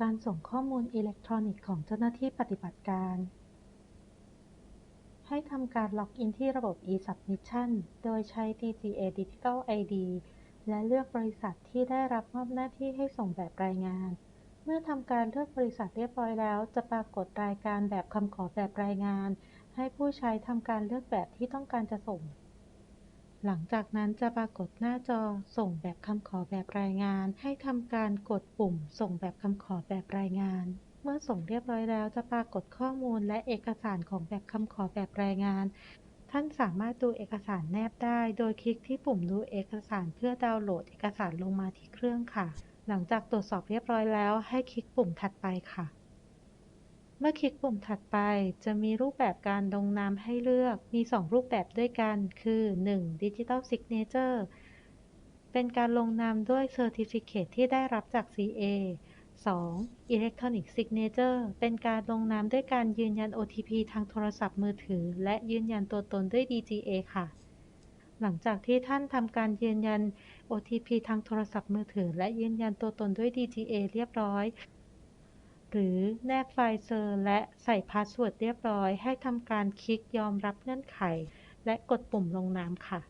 การส่งข้อมูลอิเล็กทรอนิกส์ของเจ้าหน้าที่ปฏิบัติการ ให้ทำการล็อกอินที่ระบบ e-submission โดยใช้ DGA Digital ID และเลือกบริษัทที่ได้รับมอบหน้าที่ให้ส่งแบบรายงาน เมื่อทำการเลือกบริษัทเรียบร้อยแล้ว จะปรากฏรายการแบบคำขอแบบรายงาน ให้ผู้ใช้ทำการเลือกแบบที่ต้องการจะส่ง หลังจากนั้นจะปรากฏหน้าจอส่งแบบคำขอแบบรายงาน ให้ทำการกดปุ่ม ส่งแบบคำขอแบบรายงาน เมื่อส่งเรียบร้อยแล้วจะปรากฏข้อมูลและเอกสารของแบบคำขอแบบรายงาน ท่านสามารถดูเอกสารแนบได้ โดยคลิกที่ปุ่มดูเอกสารเพื่อดาวน์โหลดเอกสารลงมาที่เครื่องค่ะ หลังจากตรวจสอบเรียบร้อยแล้ว ให้คลิกปุ่มถัดไปค่ะ เมื่อคลิกปุ่มถัดไป จะมีรูปแบบการลงนามให้เลือก มี 2 รูปแบบด้วยกัน คือ 1. Digital Signature เป็นการลงนามด้วย Certificate ที่ได้รับจาก CA 2. Electronic Signature เป็นการลงนามด้วยการยืนยัน OTP ทางโทรศัพท์มือถือ และยืนยันตัวตนด้วย DGA ค่ะ หลังจากที่ท่านทำการยืนยัน OTP ทางโทรศัพท์มือถือ และยืนยันตัวตนด้วย DGA เรียบร้อย หรือแนบไฟล์เซอร์และใส่พาสเวิร์ดเรียบร้อย ให้ทำการคลิกยอมรับเงื่อนไข และกดปุ่มลงนามค่ะ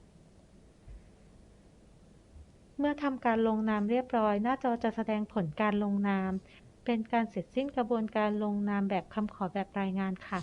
เมื่อทำการลงนามเรียบร้อย หน้าจอจะแสดงผลการลงนาม เป็นการเสร็จสิ้นกระบวนการลงนามแบบคำขอแบบรายงานค่ะ